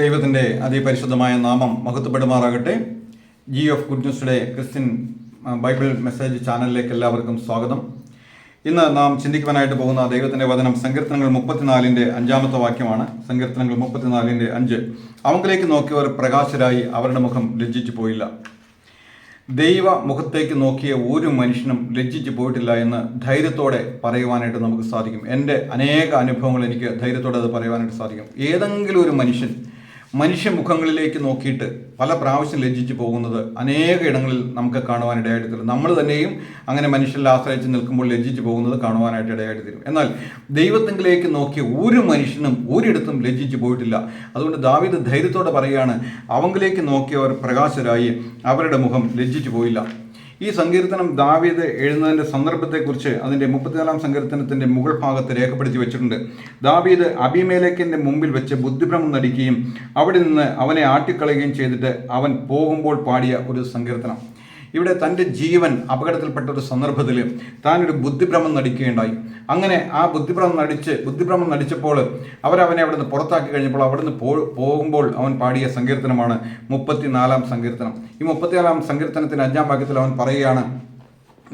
ദൈവത്തിന്റെ അതിപരിശുദ്ധമായ നാമം മഹത്വപ്പെടുമാറാകട്ടെ. G of good news day Christian Bible message ചാനലിലേക്ക് എല്ലാവർക്കും സ്വാഗതം. ഇന്ന് നാം ചിന്തിക്കുവാനായിട്ട് പോകുന്ന ദൈവത്തിന്റെ വചനം സങ്കീർത്തനങ്ങൾ മുപ്പത്തിനാലിന്റെ അഞ്ചാമത്തെ വാക്യമാണ്. സങ്കീർത്തനങ്ങൾ മുപ്പത്തിനാലിന്റെ അഞ്ച്. അവങ്കിലേക്ക് നോക്കിയവർ പ്രകാശരായി അവരുടെ മുഖം ലജ്ജിച്ചു പോയില്ല. ദൈവ മുഖത്തേക്ക് നോക്കിയ ഒരു മനുഷ്യനും ലജ്ജിച്ചു പോയിട്ടില്ല എന്ന് ധൈര്യത്തോടെ പറയുവാനായിട്ട് നമുക്ക് സാധിക്കും. എന്റെ അനേക അനുഭവങ്ങൾ എനിക്ക് ധൈര്യത്തോടെ അത് പറയുവാനായിട്ട് സാധിക്കും. ഏതെങ്കിലും ഒരു മനുഷ്യൻ മനുഷ്യമുഖങ്ങളിലേക്ക് നോക്കിയിട്ട് പല പ്രാവശ്യം ലജ്ജിച്ച് പോകുന്നത് അനേക ഇടങ്ങളിൽ നമുക്ക് കാണുവാനിടയായിട്ട് തരും. നമ്മൾ തന്നെയും അങ്ങനെ മനുഷ്യരിൽ ആശ്രയിച്ച് നിൽക്കുമ്പോൾ ലജ്ജിച്ച് പോകുന്നത് കാണുവാനായിട്ട് ഇടയായിട്ട് തരും. എന്നാൽ ദൈവത്തിങ്കിലേക്ക് നോക്കിയ ഒരു മനുഷ്യനും ഒരിടത്തും ലജ്ജിച്ച് പോയിട്ടില്ല. അതുകൊണ്ട് ദാവീദ് ധൈര്യത്തോടെ പറയുകയാണ് അവങ്കിലേക്ക് നോക്കിയവർ പ്രകാശരായി അവരുടെ മുഖം ലജ്ജിച്ചു പോയില്ല. ഈ സങ്കീർത്തനം ദാവീദ് എഴുതുന്നതിന്റെ സന്ദർഭത്തെക്കുറിച്ച് അതിന്റെ മുപ്പത്തിനാലാം സങ്കീർത്തനത്തിന്റെ മുകൾ ഭാഗത്ത് രേഖപ്പെടുത്തി വെച്ചിട്ടുണ്ട്. ദാവീദ് അബിമേലേക്കിന്റെ മുമ്പിൽ വെച്ച് ബുദ്ധിഭ്രമം നടിക്കുകയും അവിടെ നിന്ന് അവനെ ആട്ടിക്കളയുകയും ചെയ്തിട്ട് അവൻ പോകുമ്പോൾ പാടിയ ഒരു സങ്കീർത്തനം. ഇവിടെ തന്റെ ജീവൻ അപകടത്തിൽപ്പെട്ട ഒരു സന്ദർഭത്തിൽ താനൊരു ബുദ്ധിഭ്രമം നടിക്കുകയുണ്ടായി. അങ്ങനെ ആ ബുദ്ധിഭ്രമം നടിച്ച് ബുദ്ധിഭ്രമം നടിച്ചപ്പോൾ അവരവനെ അവിടെ നിന്ന് പുറത്താക്കി കഴിഞ്ഞപ്പോൾ അവിടെ നിന്ന് പോ പോകുമ്പോൾ അവൻ പാടിയ സങ്കീർത്തനമാണ് മുപ്പത്തിനാലാം സങ്കീർത്തനം. ഈ മുപ്പത്തിനാലാം സങ്കീർത്തനത്തിന്റെ അഞ്ചാം ഭാഗ്യത്തിൽ അവൻ പറയുകയാണ്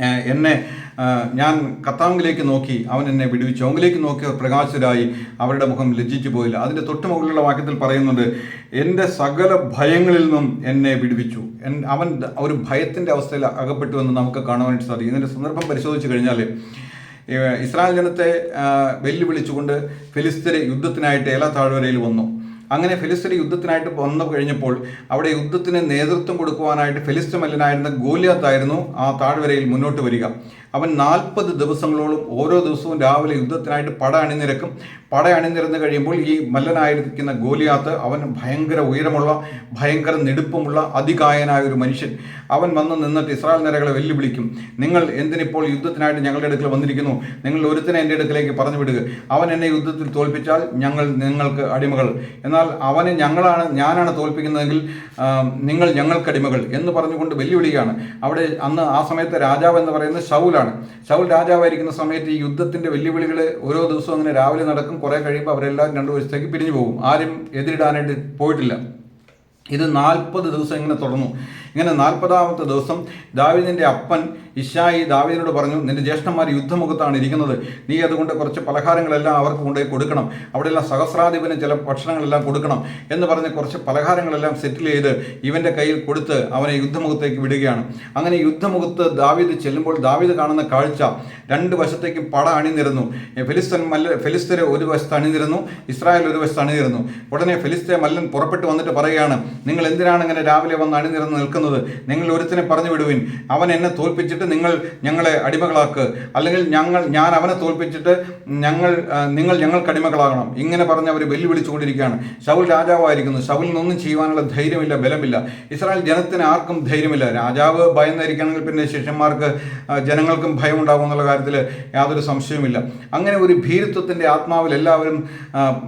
എന്നെ ഞാൻ കത്താവിലേക്ക് നോക്കി അവൻ എന്നെ വിടുവിച്ചു. അവങ്കിലേക്ക് നോക്കി പ്രകാശരായി അവരുടെ മുഖം ലജ്ജിച്ചു പോയില്ല. അതിന്റെ തൊട്ട് മുകളിലുള്ള വാക്യത്തിൽ പറയുന്നുണ്ട് എന്റെ സകല ഭയങ്ങളിൽ നിന്നും എന്നെ വിടുവിച്ചു. അവൻ ഒരു ഭയത്തിന്റെ അവസ്ഥയിൽ അകപ്പെട്ടു എന്ന് നമുക്ക് കാണുവാനായിട്ട് സാധിക്കും. ഇതിന്റെ സന്ദർഭം പരിശോധിച്ച് കഴിഞ്ഞാൽ ഇസ്രായേൽ ജനത്തെ വെല്ലുവിളിച്ചുകൊണ്ട് ഫിലിസ്തീൻ യുദ്ധത്തിനായിട്ട് ഏല താഴ്വരയിൽ വന്നു. അങ്ങനെ ഫിലിസ്തീൻ യുദ്ധത്തിനായിട്ട് വന്നു കഴിഞ്ഞപ്പോൾ അവിടെ യുദ്ധത്തിന് നേതൃത്വം കൊടുക്കുവാനായിട്ട് ഫിലിസ്തീൻ മല്ലനായിരുന്ന ഗോലിയാത്തായിരുന്നു ആ താഴ്വരയിൽ മുന്നോട്ട് വരിക. അവൻ നാൽപ്പത് ദിവസങ്ങളോളം ഓരോ ദിവസവും രാവിലെ യുദ്ധത്തിനായിട്ട് പട അണിനിരക്കും. പട അണിനിരന്ന് കഴിയുമ്പോൾ ഈ മല്ലനായിരിക്കുന്ന ഗോലിയാത്ത് അവൻ ഭയങ്കര ഉയരമുള്ള ഭയങ്കര നെടുപ്പമുള്ള അതികായനായ ഒരു മനുഷ്യൻ. അവൻ വന്ന് നിന്നിട്ട് ഇസ്രായേൽ നിരകളെ വെല്ലുവിളിക്കും. നിങ്ങൾ എന്തിനിപ്പോൾ യുദ്ധത്തിനായിട്ട് ഞങ്ങളുടെ അടുക്കൽ വന്നിരിക്കുന്നു? നിങ്ങൾ ഒരുത്തിനെ എന്റെ അടുക്കലേക്ക് പറഞ്ഞു വിടുക അവൻ എന്നെ യുദ്ധത്തിൽ തോൽപ്പിച്ചാൽ ഞങ്ങൾ നിങ്ങൾക്ക് അടിമകൾ. എന്നാൽ അവനെ ഞങ്ങളാണ് ഞാനാണ് തോൽപ്പിക്കുന്നതെങ്കിൽ നിങ്ങൾ ഞങ്ങൾക്കടിമകൾ എന്ന് പറഞ്ഞുകൊണ്ട് വെല്ലുവിളിയാണ്. അവിടെ അന്ന് ആ സമയത്ത് രാജാവ് എന്ന് പറയുന്നത് ഷൗലാണ് ഷൗൽ രാജാവായിരിക്കുന്ന സമയത്ത് ഈ യുദ്ധത്തിന്റെ വെല്ലുവിളികൾ ഓരോ ദിവസവും അങ്ങനെ രാവിലെ നടക്കും. കുറെ കഴിയുമ്പോൾ അവരെല്ലാം രണ്ടു വശത്തേക്ക് പിരിഞ്ഞു പോകും. ആരും എതിരിടാനായിട്ട് പോയിട്ടില്ല. ഇത് നാൽപ്പത് ദിവസം ഇങ്ങനെ തുടർന്നു. ഇങ്ങനെ നാൽപ്പതാമത്തെ ദിവസം ദാവിദിന്റെ അപ്പൻ ഇഷായി ദാവിദിനോട് പറഞ്ഞു നിന്റെ ജ്യേഷ്ഠന്മാർ യുദ്ധമുഖത്താണ് ഇരിക്കുന്നത്. നീ അതുകൊണ്ട് കുറച്ച് പലഹാരങ്ങളെല്ലാം അവർക്ക് കൊണ്ടുപോയി കൊടുക്കണം. അവിടെയെല്ലാം സഹസ്രാധിപന് ചില ഭക്ഷണങ്ങളെല്ലാം കൊടുക്കണം. എന്ന് പറഞ്ഞ് കുറച്ച് പലഹാരങ്ങളെല്ലാം സെറ്റിൽ ചെയ്ത് ഇവന്റെ കയ്യിൽ കൊടുത്ത് അവനെ യുദ്ധമുഖത്തേക്ക് വിടുകയാണ്. അങ്ങനെ യുദ്ധമുഖത്ത് ദാവീദ് ചെല്ലുമ്പോൾ ദാവീദ് കാണുന്ന കാഴ്ച രണ്ട് വശത്തേക്കും പട അണിനിരുന്നു. ഫിലിസ്തൻ മല്ല ഫിലിസ്തീന് ഒരു വശത്ത് അണിനിരുന്നു ഇസ്രായേൽ ഒരു വശത്ത് അണിനിരുന്നു. ഉടനെ ഫിലിസ്തീൻ മല്ലൻ പുറപ്പെട്ടു വന്നിട്ട് പറയുകയാണ് നിങ്ങൾ എന്തിനാണ് ഇങ്ങനെ രാവിലെ വന്ന് അണിനിരന്ന് നിൽക്കുന്നത്? നിങ്ങൾ ഒരുത്തിനെ പറഞ്ഞു വിടുവിൻ. അവൻ എന്നെ തോൽപ്പിച്ചിട്ട് നിങ്ങൾ ഞങ്ങളെ അടിമകളാക്ക്. അല്ലെങ്കിൽ ഞങ്ങൾ ഞാൻ അവനെ തോൽപ്പിച്ചിട്ട് ഞങ്ങൾ നിങ്ങൾ ഞങ്ങൾക്ക് അടിമകളാകണം. ഇങ്ങനെ പറഞ്ഞ് അവർ വെല്ലുവിളിച്ചുകൊണ്ടിരിക്കുകയാണ്. ശൗൽ രാജാവായിരിക്കുന്നു. ശൗലിനൊന്നും ചെയ്യുവാനുള്ള ധൈര്യമില്ല ബലമില്ല. ഇസ്രായേൽ ജനത്തിന് ആർക്കും ധൈര്യമില്ല. രാജാവ് ഭയന്നായിരിക്കുകയാണെങ്കിൽ പിന്നെ ശിഷ്യന്മാർക്ക് ജനങ്ങൾക്കും ഭയം ഉണ്ടാകും എന്നുള്ള കാര്യത്തിൽ യാതൊരു സംശയവുമില്ല. അങ്ങനെ ഒരു ഭീരുത്വത്തിന്റെ ആത്മാവിൽ എല്ലാവരും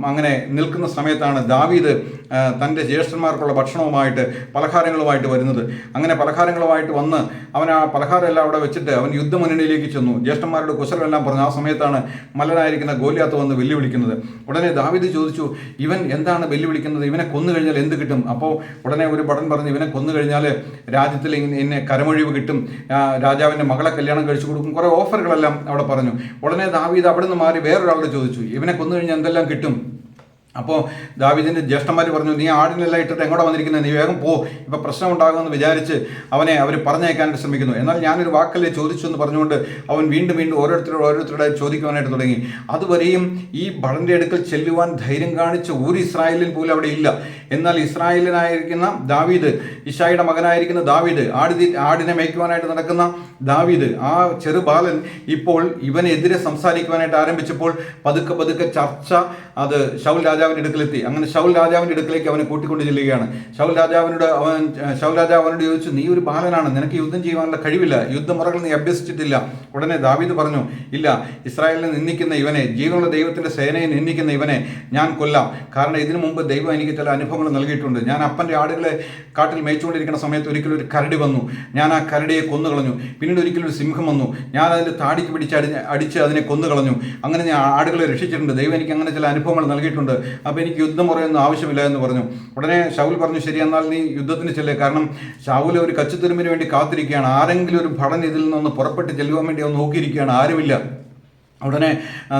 അങ്ങനെ നിൽക്കുന്ന സമയത്താണ് ദാവീദ് തന്റെ ജ്യേഷ്ഠന്മാർക്കുള്ള ഭക്ഷണവുമായിട്ട് പലഹാരങ്ങളുമായിട്ട് വരുന്നത്. അങ്ങനെ പലഹാരങ്ങളുമായിട്ട് വന്ന് അവൻ ആ പലഹാരം എല്ലാം അവിടെ വെച്ചിട്ട് അവൻ യുദ്ധമുന്നണിയിലേക്ക് ചെന്നു. ജ്യേഷ്ഠന്മാരുടെ കുശലമെല്ലാം പറഞ്ഞു. ആ സമയത്താണ് മല്ലനായിരിക്കുന്ന ഗോലിയാത്ത് വന്ന് വെല്ലുവിളിക്കുന്നത്. ഉടനെ ദാവിദ് ചോദിച്ചു ഇവൻ എന്താണ് വെല്ലുവിളിക്കുന്നത്? ഇവനെ കൊന്നു കഴിഞ്ഞാൽ എന്ത് കിട്ടും? അപ്പോൾ ഉടനെ ഒരു ഭടൻ പറഞ്ഞു ഇവനെ കൊന്നു കഴിഞ്ഞാൽ രാജ്യത്തിൽ എന്നെ കരമൊഴിവ് കിട്ടും. രാജാവിന്റെ മകളെ കല്യാണം കഴിച്ചു കൊടുക്കും. കുറേ ഓഫറുകളെല്ലാം അവിടെ പറഞ്ഞു. ഉടനെ ദാവീദ് അവിടെ നിന്ന് മാറി വേറൊരാളോട് ചോദിച്ചു ഇവനെ കൊന്നു കഴിഞ്ഞാൽ എന്തെല്ലാം കിട്ടും? അപ്പോൾ ദാവിദിന്റെ ജ്യേഷ്ഠന്മാർ പറഞ്ഞു നീ ആടിനെല്ലാം ഇട്ടിട്ട് എങ്ങോട്ട് വന്നിരിക്കുന്നത് നീ വേഗം പോ. ഇപ്പം പ്രശ്നം ഉണ്ടാകുമെന്ന് വിചാരിച്ച് അവനെ അവർ പറഞ്ഞയക്കാനായിട്ട് ശ്രമിക്കുന്നു. എന്നാൽ ഞാനൊരു വാക്കല്ലേ ചോദിച്ചു എന്ന് പറഞ്ഞുകൊണ്ട് അവൻ വീണ്ടും വീണ്ടും ഓരോരുത്തരോട് ഓരോരുത്തരുടെ ചോദിക്കുവാനായിട്ട് തുടങ്ങി. അതുവരെയും ഈ ഭടന്റെ അടുക്കൽ ചെല്ലുവാൻ ധൈര്യം കാണിച്ച ഒരു ഇസ്രായേലിൽ പോലും അവിടെ ഇല്ല. എന്നാൽ ഇസ്രായേലിനായിരിക്കുന്ന ദാവീദ് ഇഷായുടെ മകനായിരിക്കുന്ന ദാവീദ് ആടി ആടിനെ മേയ്ക്കുവാനായിട്ട് നടക്കുന്ന ദാവീദ് ആ ചെറുബാലൻ ഇപ്പോൾ ഇവനെതിരെ സംസാരിക്കുവാനായിട്ട് ആരംഭിച്ചപ്പോൾ പതുക്കെ പതുക്കെ ചർച്ച അത് ഷൗൽ രാജാവിന്റെ അടുക്കലെത്തി. അങ്ങനെ ഷൗൽ രാജാവിന്റെ അടുക്കലേക്ക് അവനെ കൂട്ടിക്കൊണ്ട് ചെല്ലുകയാണ്. ഷൗൽ രാജാവിനോട് അവൻ ഷൗൽ രാജാവ് അവനോട് ചോദിച്ചു നീ ഒരു ബാലനാണ് നിനക്ക് യുദ്ധം ചെയ്യുവാനുള്ള കഴിവില്ല യുദ്ധമുറകൾ നീ അഭ്യസിച്ചിട്ടില്ല. ഉടനെ ദാവീദ് പറഞ്ഞു ഇല്ല ഇസ്രായേലിനെ നിന്ദിക്കുന്ന ഇവനെ ജീവനുള്ള ദൈവത്തിന്റെ സേനയെ നിന്ദിക്കുന്ന ഇവനെ ഞാൻ കൊല്ലാം. കാരണം ഇതിനു മുമ്പ് ദൈവം എനിക്ക് ചില അനുഭവങ്ങൾ നൽകിയിട്ടുണ്ട്. ഞാൻ അപ്പന്റെ ആടുകളെ കാട്ടിൽ മേയിച്ചുകൊണ്ടിരിക്കുന്ന സമയത്ത് ഒരിക്കലും ഒരു കരടി വന്നു. ഞാൻ ആ കരടിയെ കൊന്നു കളഞ്ഞു. പിന്നീട് ഒരിക്കലും ഒരു സിംഹം വന്നു. ഞാൻ അതിന്റെ താടിക്ക് പിടിച്ച് അടി അടിച്ച് അതിനെ കൊന്നു കളഞ്ഞു. അങ്ങനെ ഞാൻ ആടുകളെ രക്ഷിച്ചിട്ടുണ്ട്. ദൈവം എനിക്ക് അങ്ങനെ ചില അനുഭവങ്ങൾ അനുഭവങ്ങൾ നൽകിയിട്ടുണ്ട്. അപ്പോൾ എനിക്ക് യുദ്ധം പറയൊന്നും ആവശ്യമില്ല എന്ന് പറഞ്ഞു. ഉടനെ ഷൗൽ പറഞ്ഞു ശരി എന്നാൽ നീ യുദ്ധത്തിന് ചെല്ലേ. കാരണം ഷൗൽ ഒരു കച്ചുത്തുരുമ്പിന് വേണ്ടി കാത്തിരിക്കുകയാണ്. ആരെങ്കിലും ഒരു ഭടൻ ഇതിൽ നിന്ന് പുറപ്പെട്ട് ചെല്ലുവാൻ വേണ്ടി ഒന്ന് നോക്കിയിരിക്കുകയാണ്. ആരുമില്ല. ഉടനെ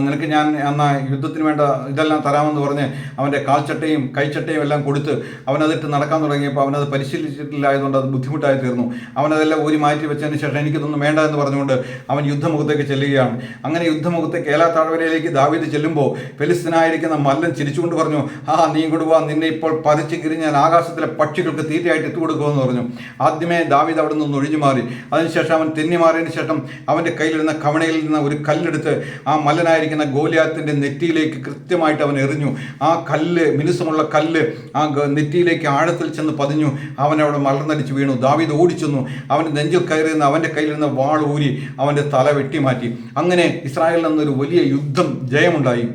നിനക്ക് ഞാൻ എന്നാ യുദ്ധത്തിന് വേണ്ട ഇതെല്ലാം തരാമെന്ന് പറഞ്ഞ് അവന്റെ കാൽച്ചട്ടയും കൈച്ചട്ടയും എല്ലാം കൊടുത്ത് അവനതിട്ട് നടക്കാൻ തുടങ്ങിയപ്പോൾ അവനത് പരിശീലിച്ചിട്ടില്ലായതുകൊണ്ട് അത് ബുദ്ധിമുട്ടായി തീർന്നു. അവനതെല്ലാം ഊരി മാറ്റി വെച്ചതിന് ശേഷം എനിക്കിതൊന്നും വേണ്ട എന്ന് പറഞ്ഞുകൊണ്ട് അവൻ യുദ്ധമുഖത്തേക്ക് ചെല്ലുകയാണ്. അങ്ങനെ യുദ്ധമുഖത്തേക്ക് ഏലാ താഴ്വരയിലേക്ക് ദാവീദ് ചെല്ലുമ്പോൾ ഫെലിസ്തനായിരിക്കുന്ന മല്ലൻ ചിരിച്ചുകൊണ്ട് പറഞ്ഞു ആ നീ കൊടുവാ നിന്നെ ഇപ്പോൾ പതിച്ച് കിരിഞ്ഞാൽ ഞാൻ ആകാശത്തിലെ പക്ഷികൾക്ക് തീറ്റയായിട്ട് ഇട്ടുകൊടുക്കുമെന്ന് പറഞ്ഞു. ആദ്യമേ ദാവീദ് അവിടെ നിന്ന് ഒഴിഞ്ഞു മാറി. അതിനുശേഷം അവൻ തെന്നി മാറിയതിന് ശേഷം അവന്റെ കയ്യിലിരുന്ന കവണയിൽ നിന്ന് ഒരു കല്ലെടുത്ത് ആ മല്ലനായിരിക്കുന്ന ഗോലിയാത്തിന്റെ നെറ്റിയിലേക്ക് കൃത്യമായിട്ട് അവൻ എറിഞ്ഞു. ആ കല്ല് മിനുസമുള്ള കല്ല് ആ നെറ്റിയിലേക്ക് ആഴത്തിൽ ചെന്ന് പതിഞ്ഞു. അവൻ അവിടെ മലർന്നടിച്ച് വീണു. ദാവീദ് ഓടിച്ചെന്നു. അവന്റെ നെഞ്ചിൽ കയറിയുന്ന അവന്റെ കയ്യിലിരുന്ന വാൾ ഊരി അവന്റെ തല വെട്ടിമാറ്റി. അങ്ങനെ ഇസ്രായേലിൽ നിന്നൊരു വലിയ യുദ്ധം ജയമുണ്ടായി.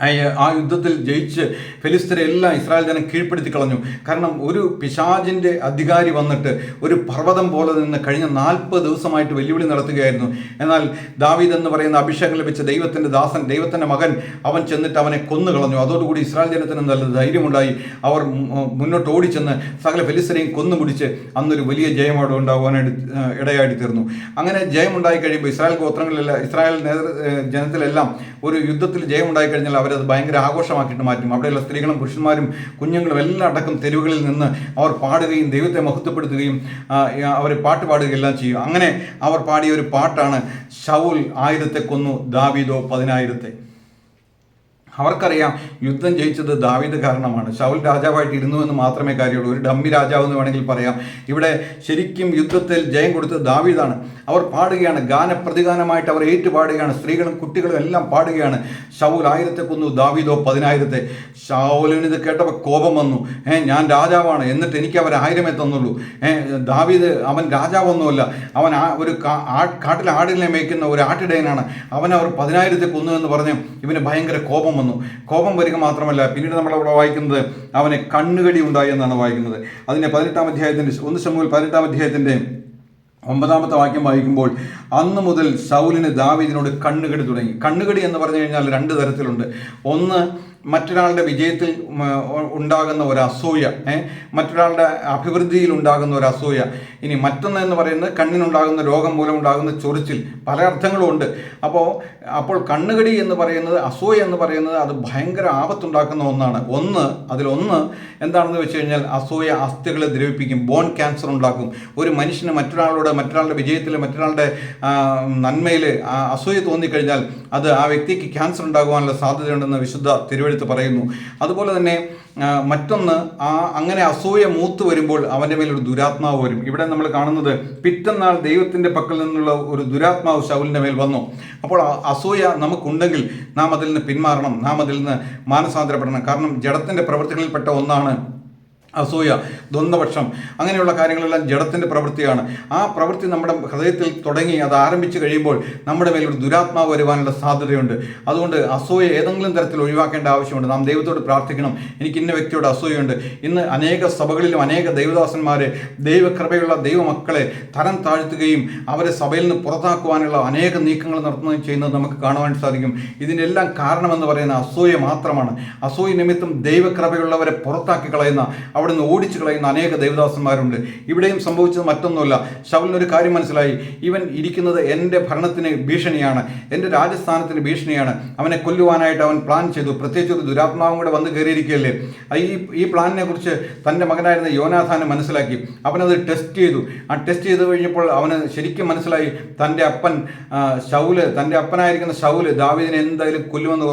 ആ- യുദ്ധത്തിൽ ജയിച്ച് ഫെലിസ്തരെ എല്ലാം ഇസ്രായേൽ ജനം കീഴ്പ്പെടുത്തി കളഞ്ഞു. കാരണം ഒരു പിശാജിന്റെ അധികാരി വന്നിട്ട് ഒരു പർവതം പോലെ നിന്ന് കഴിഞ്ഞ നാൽപ്പത് ദിവസമായിട്ട് വെല്ലുവിളി നടത്തുകയായിരുന്നു. എന്നാൽ ദാവീദ് എന്ന് പറയുന്ന അഭിഷേകം ലഭിച്ച ദൈവത്തിന്റെ ദാസൻ ദൈവത്തിന്റെ മകൻ അവൻ ചെന്നിട്ട് അവനെ കൊന്നു കളഞ്ഞു. അതോടുകൂടി ഇസ്രായേൽ ജനത്തിന് നല്ല ധൈര്യമുണ്ടായി. അവർ മുന്നോട്ട് ഓടിച്ചെന്ന് സകല ഫെലിസ്തരെയും കൊന്നുമുടിച്ച് അന്നൊരു വലിയ ജയമോടെ ഉണ്ടാകുവാനായിട്ട് ഇടയായിട്ട് തീർന്നു. അങ്ങനെ ജയമുണ്ടായി കഴിയുമ്പോൾ ഇസ്രായേൽ ഗോത്രങ്ങളിലെല്ലാം ഇസ്രായേൽ നേതൃ ജനത്തിലെല്ലാം ഒരു യുദ്ധത്തിൽ ജയമുണ്ടായി കഴിഞ്ഞാൽ അവരത് ഭയങ്കര ആഘോഷമാക്കിയിട്ട് മാറ്റും. അവിടെയുള്ള സ്ത്രീകളും പുരുഷന്മാരും കുഞ്ഞുങ്ങളും എല്ലാം അടക്കം തെരുവുകളിൽ നിന്ന് അവർ പാടുകയും ദൈവത്തെ മഹത്വപ്പെടുത്തുകയും അവർ പാട്ട് പാടുകയും എല്ലാം ചെയ്യും. അങ്ങനെ അവർ പാടിയ ഒരു പാട്ടാണ് ഷൗൽ ആയിരത്തെ കൊന്നു ദാവീദോ പതിനായിരത്തെ. അവർക്കറിയാം യുദ്ധം ജയിച്ചത് ദാവീദ് കാരണമാണ്. ഷൗൽ രാജാവായിട്ട് ഇരുന്നു എന്ന് മാത്രമേ കാര്യമുള്ളൂ. ഒരു ഡമ്മി രാജാവ് എന്ന് വേണമെങ്കിൽ പറയാം. ഇവിടെ ശരിക്കും യുദ്ധത്തിൽ ജയം കൊടുത്തത് ദാവീദാണ്. അവർ പാടുകയാണ്. ഗാനപ്രതിഗാനമായിട്ട് അവർ ഏറ്റുപാടുകയാണ്. സ്ത്രീകളും കുട്ടികളും എല്ലാം പാടുകയാണ്. ഷൗൽ ആയിരത്തെ കൊന്നു ദാവീദോ പതിനായിരത്തെ. ഷൗലിന് ഇത് കേട്ടപ്പോൾ കോപം വന്നു. ഏ ഞാൻ രാജാവാണ്. എന്നിട്ട് എനിക്ക് അവർ ആയിരമേ തന്നുള്ളൂ. ഏ ദാവീദ് അവൻ രാജാവൊന്നുമല്ല. അവൻ ആ ഒരു കാട്ടിലെ ആടിനെ മേയ്ക്കുന്ന ഒരു ആട്ടിടയനാണ്. അവൻ അവർ പതിനായിരത്തെ കൊന്നു എന്ന് പറഞ്ഞ് ഇവന് ഭയങ്കര കോപം വന്നു. കോപം വരിക മാത്രമല്ല പിന്നീട് നമ്മൾ അവിടെ വായിക്കുന്നത് അവന് കണ്ണുകടി ഉണ്ടായി എന്നാണ് വായിക്കുന്നത്. അതിന്റെ പതിനെട്ടാം അധ്യായത്തിന്റെ ഒന്ന് ശമ്പൂൽ പതിനെട്ടാം അധ്യായത്തിന്റെ ഒമ്പതാമത്തെ വാക്യം വായിക്കുമ്പോൾ അന്ന് മുതൽ സൗലിന് ദാവീദിനോട് കണ്ണുകടി തുടങ്ങി. കണ്ണുകടി എന്ന് പറഞ്ഞു കഴിഞ്ഞാൽ രണ്ട് തരത്തിലുണ്ട്. ഒന്ന് മറ്റൊരാളുടെ വിജയത്തിൽ ഉണ്ടാകുന്ന ഒരു അസൂയ? മറ്റൊരാളുടെ അഭിവൃദ്ധിയിൽ ഉണ്ടാകുന്ന ഒരു അസൂയ ഇനി മറ്റൊന്ന് എന്ന് പറയുന്നത് കണ്ണിനുണ്ടാകുന്ന രോഗം മൂലം ഉണ്ടാകുന്ന ചൊറിച്ചിൽ. പല അർത്ഥങ്ങളും ഉണ്ട്. അപ്പോൾ അപ്പോൾ കണ്ണുകടി എന്ന് പറയുന്നത് അസൂയ എന്ന് പറയുന്നത് അത് ഭയങ്കര ആപത്തുണ്ടാക്കുന്ന ഒന്നാണ്. ഒന്ന് അതിലൊന്ന് എന്താണെന്ന് വെച്ച് കഴിഞ്ഞാൽ അസൂയ അസ്ഥികളെ ദ്രവിപ്പിക്കും ബോൺ ക്യാൻസർ ഉണ്ടാക്കും. ഒരു മനുഷ്യന് മറ്റൊരാളോട് മറ്റൊരാളുടെ വിജയത്തിൽ മറ്റൊരാളുടെ നന്മയിൽ അസൂയ തോന്നിക്കഴിഞ്ഞാൽ അത് ആ വ്യക്തിക്ക് ക്യാൻസർ ഉണ്ടാകുവാനുള്ള സാധ്യതയുണ്ടെന്ന് വിശുദ്ധ തിരുവഴുത്ത് പറയുന്നു. അതുപോലെ തന്നെ മറ്റൊന്ന് ആ അങ്ങനെ അസൂയ മൂത്ത് വരുമ്പോൾ അവന്റെ മേലൊരു ദുരാത്മാവ് വരും. ഇവിടെ നമ്മൾ കാണുന്നത് പിറ്റന്നാൾ ദൈവത്തിന്റെ പക്കൽ നിന്നുള്ള ഒരു ദുരാത്മാവ് ശൗലിന്റെ മേൽ വന്നു. അപ്പോൾ അസൂയ നമുക്കുണ്ടെങ്കിൽ നാം അതിൽ നിന്ന് പിന്മാറണം. നാം അതിൽ നിന്ന് മാനസാന്തരപ്പെടണം. കാരണം ജഡത്തിന്റെ പ്രവൃത്തികളിൽപ്പെട്ട ഒന്നാണ് അസൂയ ദ്വന്ദ്വപക്ഷം അങ്ങനെയുള്ള കാര്യങ്ങളെല്ലാം ജഡത്തിന്റെ പ്രവൃത്തിയാണ്. ആ പ്രവൃത്തി നമ്മുടെ ഹൃദയത്തിൽ തുടങ്ങി അത് ആരംഭിച്ചു കഴിയുമ്പോൾ നമ്മുടെ മേൽ ഒരു ദുരാത്മാവ് വരുവാനുള്ള സാധ്യതയുണ്ട്. അതുകൊണ്ട് അസൂയ ഏതെങ്കിലും തരത്തിൽ ഒഴിവാക്കേണ്ട ആവശ്യമുണ്ട്. നാം ദൈവത്തോട് പ്രാർത്ഥിക്കണം. എനിക്ക് ഇന്ന വ്യക്തിയോട് അസൂയുണ്ട് ഇന്ന് അനേക സഭകളിലും അനേക ദൈവദാസന്മാരെ ദൈവകൃപയുള്ള ദൈവമക്കളെ തരം താഴ്ത്തുകയും അവരെ സഭയിൽ നിന്ന് പുറത്താക്കുവാനുള്ള അനേക നീക്കങ്ങൾ നടത്തുകയും ചെയ്യുന്നത് നമുക്ക് കാണുവാൻ സാധിക്കും. ഇതിനെല്ലാം കാരണമെന്ന് പറയുന്ന അസൂയ മാത്രമാണ്. അസൂയ നിമിത്തം ദൈവകൃപയുള്ളവരെ പുറത്താക്കി കളയുന്ന അവിടുന്ന് ഓടിച്ചു കളയുന്ന അനേക ദൈവദാസന്മാരുണ്ട്. ഇവിടെയും സംഭവിച്ചത് മറ്റൊന്നുമല്ല. ശവലിനൊരു കാര്യം മനസ്സിലായി. ഇവൻ ഇരിക്കുന്നത് എന്റെ ഭരണത്തിന് ഭീഷണിയാണ്. എന്റെ രാജസ്ഥാനത്തിന് ഭീഷണിയാണ്. അവനെ കൊല്ലുവാനായിട്ട് അവൻ പ്ലാൻ ചെയ്തു. പ്രത്യേകിച്ച് ഒരു ദുരാത്മാവും കൂടെ വന്ന് കയറിയിരിക്കുകയല്ലേ? ഈ ഈ പ്ലാനിനെ കുറിച്ച് തന്റെ മകനായിരുന്ന യോനാഥാന് മനസ്സിലാക്കി. അവനത് ടെസ്റ്റ് ചെയ്തു. ആ ടെസ്റ്റ് ചെയ്ത് കഴിഞ്ഞപ്പോൾ അവന് ശരിക്കും മനസ്സിലായി. തന്റെ അപ്പൻ ഷൗൽ തന്റെ അപ്പനായിരിക്കുന്ന ശൗൽ ദാവീദിനെ എന്തായാലും കൊല്ലുമെന്ന്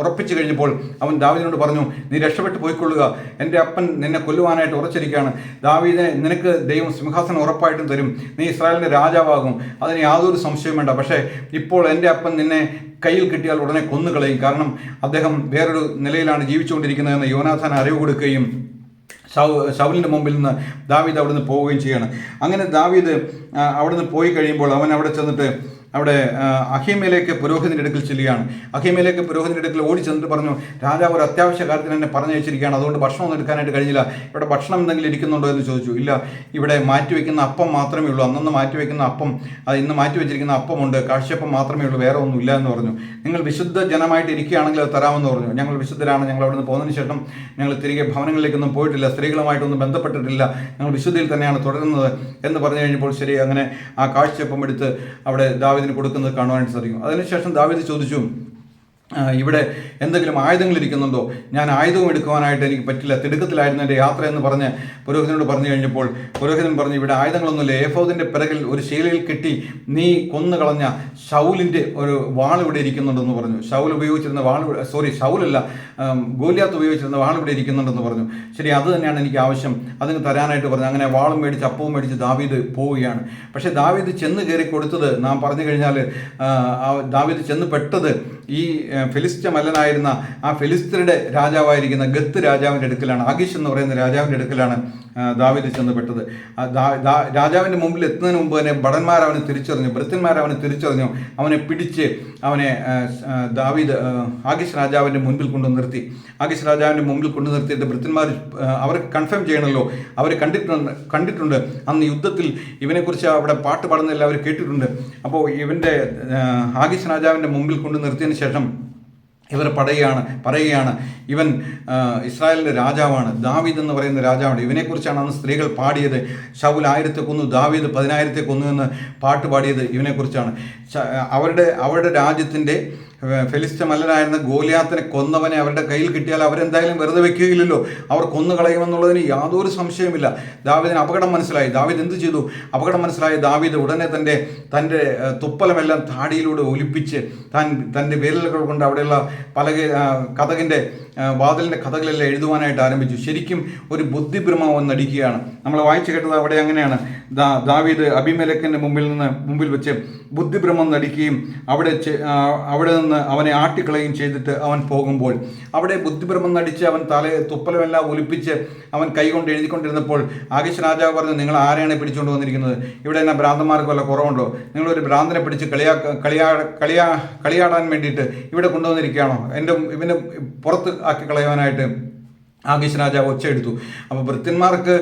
ഉറപ്പിച്ചു കഴിഞ്ഞപ്പോൾ അവൻ ദാവീദിനോട് പറഞ്ഞു നീ രക്ഷപ്പെട്ട് പോയിക്കൊള്ളുക. എന്റെ അപ്പൻ നിന്നെ കൊല്ലുവാനായിട്ട് ഉറച്ചിരിക്കുകയാണ്. ദാവീദിനെ നിനക്ക് ദൈവം സിംഹാസനം ഉറപ്പായിട്ടും തരും. നീ ഇസ്രായേലിന്റെ രാജാവാകും. അതിന് യാതൊരു സംശയവും വേണ്ട. പക്ഷേ ഇപ്പോൾ എന്റെ അപ്പൻ നിന്നെ കയ്യിൽ കിട്ടിയാൽ ഉടനെ കൊന്നുകളയും. കാരണം അദ്ദേഹം വേറൊരു നിലയിലാണ് ജീവിച്ചുകൊണ്ടിരിക്കുന്നതെന്ന് യോനാഥാൻ അറിവ് കൊടുക്കുകയും ശൗലിന്റെ മുമ്പിൽ നിന്ന് ദാവീദ് അവിടുന്ന് പോവുകയും ചെയ്യാണ്. അങ്ങനെ ദാവീദ് അവിടുന്ന് പോയി കഴിയുമ്പോൾ അവൻ അവിടെ ചെന്നിട്ട് അവിടെ അഹിമയിലേക്ക് പുരോഹിതന്റെ അടുക്കൽ ചെല്ലുകയാണ്. അഹീമയിലേക്ക് പുരോഹിതന്റെ അടുക്കൽ ഓടി ചെന്നിട്ട് പറഞ്ഞു രാജാവ് ഒരു അത്യാവശ്യ കാര്യത്തിന് എന്നെ പറഞ്ഞു വെച്ചിരിക്കുകയാണ് അതുകൊണ്ട് ഭക്ഷണം ഒന്നും എടുക്കാനായിട്ട് കഴിഞ്ഞില്ല. ഇവിടെ ഭക്ഷണം എന്തെങ്കിലും ഇരിക്കുന്നുണ്ടോ എന്ന് ചോദിച്ചു. ഇല്ല ഇവിടെ മാറ്റി വെക്കുന്ന അപ്പം മാത്രമേ ഉള്ളൂ. അന്നന്ന് മാറ്റി വെക്കുന്ന അപ്പം അത് ഇന്ന് മാറ്റി വെച്ചിരിക്കുന്ന അപ്പമുണ്ട്. കാഴ്ചയപ്പം മാത്രമേ ഉള്ളൂ. വേറെ ഒന്നും ഇല്ല എന്ന് പറഞ്ഞു. നിങ്ങൾ വിശുദ്ധ ജനമായിട്ട് ഇരിക്കുകയാണെങ്കിൽ അത് തരാമെന്ന് പറഞ്ഞു. ഞങ്ങൾ വിശുദ്ധരാണ്. ഞങ്ങൾ അവിടുന്ന് പോകുന്നതിന് ശേഷം ഞങ്ങൾ തിരികെ ഭവനങ്ങളിലേക്കൊന്നും പോയിട്ടില്ല. സ്ത്രീകളുമായിട്ടൊന്നും ബന്ധപ്പെട്ടിട്ടില്ല. ഞങ്ങൾ വിശുദ്ധിയിൽ തന്നെയാണ് തുടരുന്നത് എന്ന് പറഞ്ഞു കഴിഞ്ഞപ്പോൾ ശരി അങ്ങനെ ആ കാഴ്ചയപ്പം എടുത്ത് അവിടെ ദാവിദിന് കൊടുക്കുന്നത് കാണുവാനായിട്ട് സാധിക്കും. അതിനുശേഷം ദാവിദ് ചോദിച്ചു ഇവിടെ എന്തെങ്കിലും ആയുധങ്ങൾ ഇരിക്കുന്നുണ്ടോ? ഞാൻ ആയുധവും എടുക്കുവാനായിട്ട് എനിക്ക് പറ്റില്ല. തിടുക്കത്തിലായിരുന്നു എന്റെ യാത്ര എന്ന് പറഞ്ഞ് പുരോഹിതനോട് പറഞ്ഞു കഴിഞ്ഞപ്പോൾ പുരോഹിതൻ പറഞ്ഞു ഇവിടെ ആയുധങ്ങളൊന്നുമില്ല. ഏഫോദിന്റെ പിറകിൽ ഒരു ശീലയിൽ കെട്ടി നീ കൊന്നു കളഞ്ഞ ഷൗലിന്റെ ഒരു വാൾ ഇവിടെ ഇരിക്കുന്നുണ്ടെന്ന് പറഞ്ഞു. ഷൗൽ ഉപയോഗിച്ചിരുന്ന വാൾ സോറി ഷൗലല്ല ഗോലിയാത്ത് ഉപയോഗിച്ചിരുന്ന വാൾ ഇവിടെ ഇരിക്കുന്നുണ്ടെന്ന് പറഞ്ഞു. ശരി അത് തന്നെയാണ് എനിക്ക് ആവശ്യം. അതിന് തരാനായിട്ട് പറഞ്ഞു. അങ്ങനെ വാളും മേടിച്ച് അപ്പവും മേടിച്ച് ദാവീദ് പോവുകയാണ്. പക്ഷേ ദാവീദ് ചെന്ന് കയറി കൊടുത്തത് നാം പറഞ്ഞു കഴിഞ്ഞാൽ ദാവീദ് ചെന്ന് പെട്ടത് ഈ ഫിലിസ്റ്റ മല്ലനായിരുന്ന ആ ഫിലിസ്തരുടെ രാജാവായിരിക്കുന്ന ഗത്ത് രാജാവിന്റെ അടുക്കലാണ് ആഗീഷ് എന്ന് പറയുന്ന രാജാവിന്റെ അടുക്കലാണ് ദാവിദ് ചെന്നപ്പെട്ടത്. രാജാവിന്റെ മുമ്പിൽ എത്തുന്നതിന് മുമ്പ് തന്നെ ഭടന്മാർ അവനെ തിരിച്ചറിഞ്ഞു ഭൃത്യന്മാർ അവനെ തിരിച്ചറിഞ്ഞു അവനെ പിടിച്ച് അവനെ ദാവിദ് ആഗീഷ് രാജാവിന്റെ മുൻപിൽ കൊണ്ടു നിർത്തി. ആഗീഷ് രാജാവിന്റെ മുമ്പിൽ കൊണ്ടു നിർത്തിയിട്ട് ഭൃത്യന്മാർ അവർ കൺഫേം ചെയ്യണമല്ലോ അവർ കണ്ടിട്ടുണ്ട് കണ്ടിട്ടുണ്ട്. അന്ന് യുദ്ധത്തിൽ ഇവനെക്കുറിച്ച് അവിടെ പാട്ട് പാടുന്നതെല്ലാം അവർ കേട്ടിട്ടുണ്ട്. അപ്പോൾ ഇവന്റെ ഹാഗിസ് രാജാവിന്റെ മുമ്പിൽ കൊണ്ടു നിർത്തിയതിന് ശേഷം ഇവർ പറയുകയാണ് പറയുകയാണ് ഇവൻ ഇസ്രായേലിന്റെ രാജാവാണ് ദാവീദ് എന്ന് പറയുന്ന രാജാവാണ്. ഇവനെക്കുറിച്ചാണ് അന്ന് സ്ത്രീകൾ പാടിയത്. ഷൗൽ ആയിരത്തെ കൊന്നു ദാവീദ് പതിനായിരത്തെ കൊന്നു എന്ന് പാട്ട് പാടിയത് ഇവനെക്കുറിച്ചാണ്. അവരുടെ അവരുടെ രാജ്യത്തിന്റെ ഫെലിസ്റ്റ മല്ലനായിരുന്ന ഗോലിയാത്തിനെ കൊന്നവനെ അവരുടെ കയ്യിൽ കിട്ടിയാൽ അവരെന്തായാലും വെറുതെ വെക്കുകയില്ലല്ലോ. അവർ കൊന്നു കളയുമെന്നുള്ളതിന് യാതൊരു സംശയമില്ല ദാവിദിന് അപകടം മനസ്സിലായി. ദാവിദ് എന്ത് ചെയ്തു? അപകടം മനസ്സിലായ ദാവിദ് ഉടനെ തന്റെ തന്റെ തുപ്പലമെല്ലാം താടിയിലൂടെ ഒലിപ്പിച്ച് താൻ തന്റെ വിരലുകൾ കൊണ്ട് അവിടെയുള്ള പലക കഥകിന്റെ വാതിലിന്റെ കഥകളെല്ലാം എഴുതുവാനായിട്ട് ആരംഭിച്ചു. ശരിക്കും ഒരു ബുദ്ധിഭ്രമം വന്നടിക്കുകയാണ് നമ്മൾ വായിച്ചു കേട്ടത് അവിടെ അങ്ങനെയാണ്. ദാ ദാവീദ് അഭിമലക്കന്റെ മുമ്പിൽ നിന്ന് മുമ്പിൽ വെച്ച് ബുദ്ധിഭ്രമം നടിക്കുകയും അവിടെ അവിടെ നിന്ന് അവനെ ആട്ടിക്കളയും ചെയ്തിട്ട് അവൻ പോകുമ്പോൾ അവിടെ ബുദ്ധിഭ്രമം നടിച്ച് അവൻ തലയെ തുപ്പലമെല്ലാം ഒലിപ്പിച്ച് അവൻ കൈകൊണ്ട് എഴുതിക്കൊണ്ടിരുന്നപ്പോൾ ആകേശ് രാജാവ് പറഞ്ഞു നിങ്ങൾ ആരെയാണ് പിടിച്ചുകൊണ്ട് വന്നിരിക്കുന്നത്? ഇവിടെ എന്നാ ഭ്രാന്തന്മാർക്ക് വല്ല കുറവുണ്ടോ? നിങ്ങളൊരു ഭ്രാന്തനെ പിടിച്ച് കളിയാ കളിയാ കളിയാ കളിയാടാൻ വേണ്ടിയിട്ട് ഇവിടെ കൊണ്ടുവന്നിരിക്കുകയാണോ? എന്റെ ഇവനെ പുറത്ത് ആക്കി കളയുവാനായിട്ട് ആകേശ് രാജാവ് ഒച്ചയെടുത്തു. അപ്പോൾ ഭൃത്യന്മാർക്ക്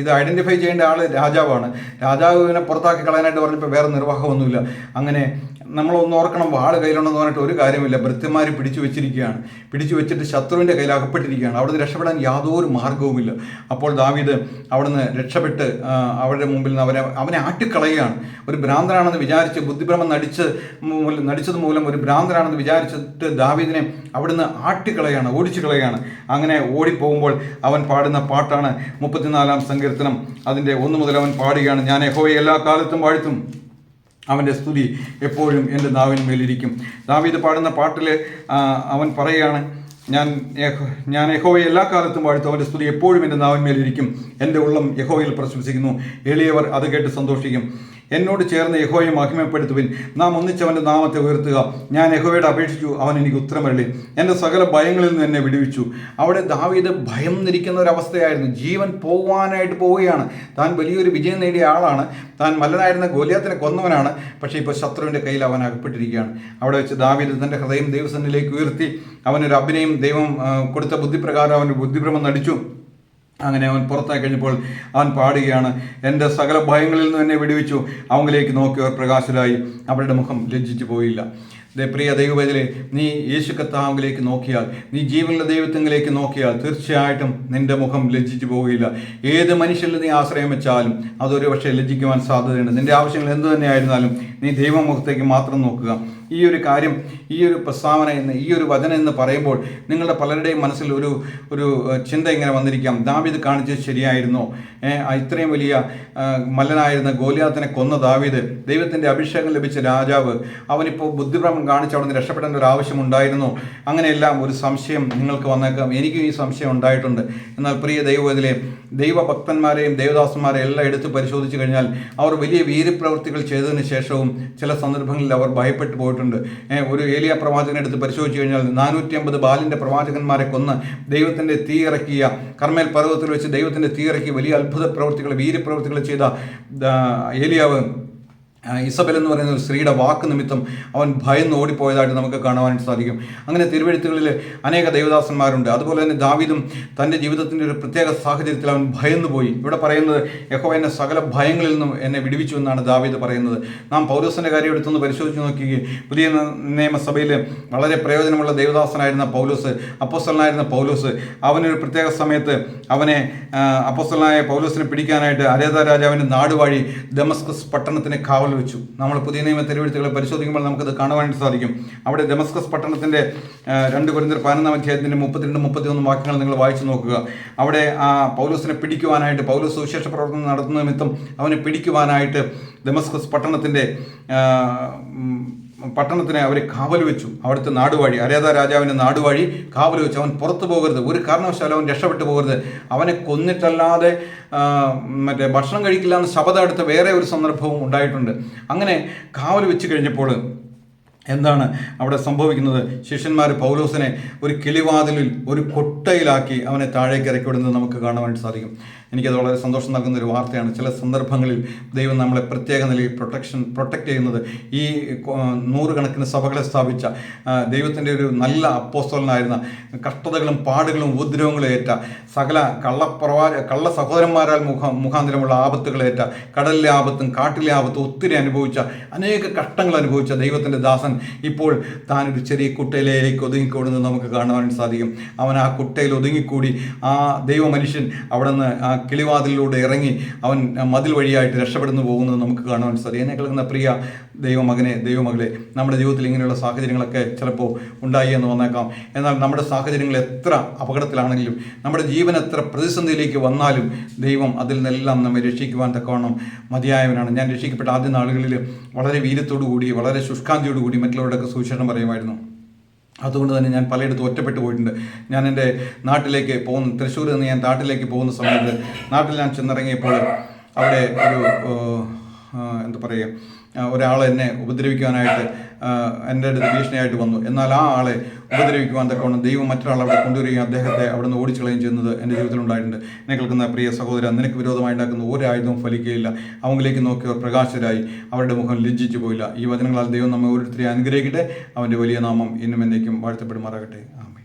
ഇത് ഐഡന്റിഫൈ ചെയ്യേണ്ട ആൾ രാജാവാണ്. രാജാവിനെ പുറത്താക്കി കളയാനായിട്ട് പറഞ്ഞപ്പോൾ വേറെ നിർവാഹമൊന്നുമില്ല. അങ്ങനെ നമ്മളൊന്ന് ഓർക്കണം വാൾ കയ്യിലുണ്ടെന്ന് പറഞ്ഞിട്ട് ഒരു കാര്യമില്ല ഭൃത്യന്മാർ പിടിച്ചു വെച്ചിരിക്കുകയാണ്. പിടിച്ചു വെച്ചിട്ട് ശത്രുവിന്റെ കയ്യിൽ അകപ്പെട്ടിരിക്കുകയാണ്. അവിടുന്ന് രക്ഷപ്പെടാൻ യാതൊരു മാർഗവുമില്ല. അപ്പോൾ ദാവീദ് അവിടുന്ന് രക്ഷപ്പെട്ട് അവരുടെ മുമ്പിൽ നിന്ന് അവരെ അവനെ ആട്ടിക്കളയുകയാണ്. ഒരു ഭ്രാന്തനാണെന്ന് വിചാരിച്ച് ബുദ്ധിഭ്രമം നടിച്ച് നടിച്ചത് മൂലം ഒരു ഭ്രാന്തനാണെന്ന് വിചാരിച്ചിട്ട് ദാവീദിനെ അവിടുന്ന് ആട്ടിക്കളയാണ് ഓടിച്ചു കളയാണ് അങ്ങനെ ഓടിപ്പോകുമ്പോൾ അവൻ പാടുന്ന പാട്ടാണ് മുപ്പത്തിനാലാം സങ്കീർത്തനം. അതിന്റെ ഒന്ന് മുതൽ അവൻ പാടുകയാണ്. ഞാൻ യഹോവയെ എല്ലാ കാലത്തും വാഴ്ത്തും. അവന്റെ സ്തുതി എപ്പോഴും എന്റെ നാവിന്മേലിരിക്കും. ദാവീദ് പാടുന്ന പാട്ടിൽ അവൻ പറയുകയാണ് ഞാൻ ഞാൻ യഹോവയെ എല്ലാ കാലത്തും വാഴ്ത്തും. അവന്റെ സ്തുതി എപ്പോഴും എന്റെ നാവിന്മേലിരിക്കും. എന്റെ ഉള്ളം യഹോവയിൽ പ്രശംസിക്കുന്നു. എളിയവർ അത് കേട്ട് സന്തോഷിക്കും. എന്നോട് ചേർന്ന് യഹോയെ മഹിമപ്പെടുത്തുവിൻ. നാം ഒന്നിച്ചവന്റെ നാമത്തെ ഉയർത്തുക. ഞാൻ യഹോയോട് അപേക്ഷിച്ചു അവൻ എനിക്ക് ഉത്തരമരളി. എന്റെ സകല ഭയങ്ങളിൽ നിന്ന് എന്നെ വിടുവിച്ചു. അവിടെ ദാവീദ് ഭയം നിരിക്കുന്ന ഒരവസ്ഥയായിരുന്നു ജീവൻ പോകുവാനായിട്ട് പോവുകയാണ്. താൻ വലിയൊരു വിജയം നേടിയ ആളാണ്. താൻ മല്ലനായിരുന്ന ഗോലിയാത്തിനെ കൊന്നവനാണ്. പക്ഷേ ഇപ്പോൾ ശത്രുവിന്റെ കയ്യിൽ അവൻ അകപ്പെട്ടിരിക്കുകയാണ്. അവിടെ വെച്ച് ദാവീദ് തന്റെ ഹൃദയം ദൈവസന്നിലേക്ക് ഉയർത്തി അവനൊരു അഭിനയം ദൈവം കൊടുത്ത ബുദ്ധിപ്രകാരം അവന് ബുദ്ധിഭ്രമം നടിച്ചു. അങ്ങനെ അവൻ പുറത്തായി കഴിഞ്ഞപ്പോൾ അവൻ പാടുകയാണ്. എന്റെ സകല ഭയങ്ങളിൽ നിന്ന് എന്നെ വിടുവിച്ചു. അവങ്കിലേക്ക് നോക്കിയവർ പ്രകാശരായി അവരുടെ മുഖം ലജ്ജിച്ചു പോയില്ല. പ്രിയ ദൈവവേദലെ നീ യേശു കർത്താവിലേക്ക് നോക്കിയാൽ നീ ജീവനുള്ള ദൈവത്തിലേക്ക് നോക്കിയാൽ തീർച്ചയായിട്ടും നിന്റെ മുഖം ലജ്ജിച്ചു പോവുകയില്ല. ഏത് മനുഷ്യരിൽ നീ ആശ്രയം വെച്ചാലും അതൊരു പക്ഷേ ലജ്ജിക്കുവാൻ സാധ്യതയുണ്ട്. നിന്റെ ആവശ്യങ്ങൾ എന്തു തന്നെയായിരുന്നാലും നീ ദൈവമുഖത്തേക്ക് മാത്രം നോക്കുക. ഈ ഒരു കാര്യം ഈ ഒരു പ്രസ്താവന എന്ന് ഈ ഒരു വചനം എന്ന് പറയുമ്പോൾ നിങ്ങളുടെ പലരുടെയും മനസ്സിൽ ഒരു ഒരു ചിന്ത ഇങ്ങനെ വന്നിരിക്കാം. ദാവീദ് കാണിച്ചത് ശരിയായിരുന്നോ. ഇത്രയും വലിയ മല്ലനായിരുന്ന ഗോലിയാത്തിനെ കൊന്ന ദാവീദ് ദൈവത്തിന്റെ അഭിഷേകം ലഭിച്ച രാജാവ് അവനിപ്പോൾ ബുദ്ധിഭ്രമം കാണിച്ച് അവിടെ നിന്ന് രക്ഷപ്പെടേണ്ട ഒരു ആവശ്യം ഉണ്ടായിരുന്നോ. അങ്ങനെയെല്ലാം ഒരു സംശയം നിങ്ങൾക്ക് വന്നേക്കാം. എനിക്കും ഈ സംശയം ഉണ്ടായിട്ടുണ്ട്. എന്നാൽ പ്രിയ ദൈവത്തിലെ ദൈവഭക്തന്മാരെയും ദേവദാസന്മാരെയും എല്ലാം എടുത്ത് പരിശോധിച്ച് കഴിഞ്ഞാൽ അവർ വലിയ വീര്യപ്രവൃത്തികൾ ചെയ്തതിന് ശേഷവും ചില സന്ദർഭങ്ങളിൽ അവർ ഭയപ്പെട്ടു പോയിട്ടുണ്ട്. ഏ, ഒരു ഏലിയ പ്രവാചകനെ എടുത്ത് പരിശോധിച്ച് കഴിഞ്ഞാൽ നാനൂറ്റി അമ്പത് ബാലിന്റെ പ്രവാചകന്മാരെ കൊന്ന് ദൈവത്തിന്റെ തീ ഇറക്കിയ കർമ്മേൽ പർവതത്തിൽ വെച്ച് ദൈവത്തിന്റെ തീ വലിയ അത്ഭുത പ്രവൃത്തികൾ വീര്യപ്രവൃത്തികൾ ചെയ്ത ഏലിയാവ് ഇസബൽ എന്ന് പറയുന്ന ഒരു സ്ത്രീയുടെ വാക്ക് നിമിത്തം അവൻ ഭയന്ന് ഓടിപ്പോയതായിട്ട് നമുക്ക് കാണുവാനായിട്ട് സാധിക്കും. അങ്ങനെ തിരുവഴുത്തുകളിൽ അനേക ദേവദാസന്മാരുണ്ട്. അതുപോലെ തന്നെ ദാവിദും തന്റെ ജീവിതത്തിന്റെ ഒരു പ്രത്യേക സാഹചര്യത്തിൽ അവൻ ഭയന്നു പോയി. ഇവിടെ പറയുന്നത് യഹോ എന്നെ സകല ഭയങ്ങളിൽ നിന്നും എന്നെ വിടുവിച്ചു എന്നാണ് ദാവീദ് പറയുന്നത്. നാം പൗലോസിന്റെ കാര്യം എടുത്തൊന്ന് പരിശോധിച്ച് നോക്കുകയും പുതിയ നിയമസഭയിൽ വളരെ പ്രയോജനമുള്ള ദേവദാസനായിരുന്ന പൗലോസ് അപ്പോസ്റ്റലനായിരുന്ന പൗലോസ് അവനൊരു പ്രത്യേക സമയത്ത് അവനെ അപ്പോസ്റ്റലനായ പൗലോസിനെ പിടിക്കാനായിട്ട് അരേത രാജാവിന്റെ നാടുവാഴി ഡെമസ്കസ് പട്ടണത്തിന് കാവൽ വെച്ചു നമ്മൾ പുതിയ നിയമ തെരുവെഴുത്തുകളെ പരിശോധിക്കുമ്പോൾ നമുക്കത് കാണുവാനായിട്ട് സാധിക്കും. അവിടെ ഡെമസ്കസ് പട്ടണത്തിന്റെ രണ്ട് കുരിന്തർ പതിനൊന്നാം അധ്യായത്തിന്റെ മുപ്പത്തിരണ്ട് മുപ്പത്തിയൊന്ന് വാക്യങ്ങൾ നിങ്ങൾ വായിച്ചു നോക്കുക. അവിടെ ആ പൗലോസിനെ പിടിക്കുവാനായിട്ട് പൗലോസ് സുവിശേഷ പ്രവർത്തനം നടത്തുന്ന നിമിത്തം അവനെ പിടിക്കുവാനായിട്ട് ഡെമസ്കസ് പട്ടണത്തിന്റെ പട്ടണത്തിനെ അവർ കാവൽ വെച്ചു. അവിടുത്തെ നാടുവഴി അരേത രാജാവിന്റെ നാടുവഴി കാവൽ വെച്ചു. അവൻ പുറത്തു പോകരുത്. ഒരു കാരണവശാലും അവൻ രക്ഷപ്പെട്ടു പോകരുത്. അവനെ കൊന്നിട്ടല്ലാതെ മറ്റേ ഭക്ഷണം കഴിക്കില്ല എന്ന് ശപഥം എടുത്ത വേറെ ഒരു സന്ദർഭവും ഉണ്ടായിട്ടുണ്ട്. അങ്ങനെ കാവൽ വെച്ച് കഴിഞ്ഞപ്പോൾ എന്താണ് അവിടെ സംഭവിക്കുന്നത്? ശിഷ്യന്മാർ പൗലോസിനെ ഒരു കിളിവാതിലിൽ ഒരു കൊട്ടയിലാക്കി അവനെ താഴേക്ക് ഇറക്കി വിടുന്നത് നമുക്ക് കാണുവാനായിട്ട് സാധിക്കും. എനിക്കത് വളരെ സന്തോഷം നൽകുന്ന ഒരു വാർത്തയാണ്. ചില സന്ദർഭങ്ങളിൽ ദൈവം നമ്മളെ പ്രത്യേക നിലയിൽ പ്രൊട്ടക്ഷൻ പ്രൊട്ടക്റ്റ് ചെയ്യുന്നത്. ഈ നൂറുകണക്കിന് സഭകളെ സ്ഥാപിച്ച ദൈവത്തിന്റെ ഒരു നല്ല അപ്പോസ്തോലനായിരുന്ന കഷ്ടതകളും പാടുകളും ഉപദ്രവങ്ങളും ഏറ്റ സകല കള്ളപ്രവാ കള്ള സഹോദരന്മാരാൽ മുഖ മുഖാന്തരമുള്ള ആപത്തുകളേറ്റ കടലിലെ ആപത്തും കാട്ടിലെ ആപത്തും ഒത്തിരി അനുഭവിച്ച അനേക കഷ്ടങ്ങൾ അനുഭവിച്ച ദൈവത്തിന്റെ ദാസൻ ഇപ്പോൾ താനൊരു ചെറിയ കുട്ടയിലേക്ക് ഒതുങ്ങിക്കൂടുന്നത് നമുക്ക് കാണുവാൻ സാധിക്കും. അവൻ ആ കുട്ടയിൽ ഒതുങ്ങിക്കൂടി ആ ദൈവമനുഷ്യൻ അവിടെ നിന്ന് ആ കിളിവാതിലിലൂടെ ഇറങ്ങി അവൻ മതിൽ വഴിയായിട്ട് രക്ഷപ്പെടുന്നു പോകുന്നത് നമുക്ക് കാണുവാൻ സാധിക്കും. എന്നെ കേൾക്കുന്ന പ്രിയ ദൈവമകനെ ദൈവമകളെ നമ്മുടെ ജീവിതത്തിൽ ഇങ്ങനെയുള്ള സാഹചര്യങ്ങളൊക്കെ ചിലപ്പോൾ ഉണ്ടായി എന്ന് വന്നേക്കാം. എന്നാൽ നമ്മുടെ സാഹചര്യങ്ങൾ എത്ര അപകടത്തിലാണെങ്കിലും നമ്മുടെ ജീവൻ എത്ര പ്രതിസന്ധിയിലേക്ക് വന്നാലും ദൈവം അതിൽ നിന്നെല്ലാം നമ്മെ രക്ഷിക്കുവാൻ തക്കവണ്ണം മതിയായവനാണ്. ഞാൻ രക്ഷിക്കപ്പെട്ട ആദ്യ നാളുകളിൽ വളരെ വീര്യത്തോടു കൂടി വളരെ ശുഷ്കാന്തിയോടുകൂടി മറ്റുള്ളവരുടെയൊക്കെ സുവിശേഷം പറയുമായിരുന്നു. അതുകൊണ്ട് തന്നെ ഞാൻ പലയിടത്തും ഒറ്റപ്പെട്ടു പോയിട്ടുണ്ട്. ഞാൻ എന്റെ നാട്ടിലേക്ക് പോകുന്ന തൃശ്ശൂരിൽ നിന്ന് ഞാൻ നാട്ടിലേക്ക് പോകുന്ന സമയത്ത് നാട്ടിൽ ഞാൻ ചെന്നിറങ്ങിയപ്പോൾ അവിടെ ഒരു എന്താ പറയുക ഒരാൾ എന്നെ ഉപദ്രവിക്കാനായിട്ട് എന്റെ അടുത്ത് ഭീഷണിയായിട്ട് വന്നു. എന്നാൽ ആ ആളെ ഉപദ്രവിക്കുവാൻ തക്കവണ്ണം ദൈവം മറ്റൊരാൾ അവിടെ കൊണ്ടുവരികയും അദ്ദേഹത്തെ അവിടെ നിന്ന് ഓടിച്ചു കളയുകയും ചെയ്യുന്നത് എന്റെ ജീവിതത്തിൽ ഉണ്ടായിട്ടുണ്ട്. എന്നെ കേൾക്കുന്ന പ്രിയ സഹോദര നിനക്ക് വിരോധമായി ഉണ്ടാക്കുന്ന ഒരു ആയുധവും ഫലിക്കുകയില്ല അവങ്കിലേക്ക് നോക്കിയവർ പ്രകാശരായി. അവരുടെ മുഖം ലജ്ജിച്ചു പോയില്ല. ഈ വചനങ്ങളാൽ ദൈവം നമ്മെ ഓരോരുത്തരെയും അനുഗ്രഹിക്കട്ടെ. അവന്റെ വലിയ നാമം ഇന്നും എന്നേക്കും വാഴ്ത്തപ്പെടുമാറാകട്ടെ. ആമേ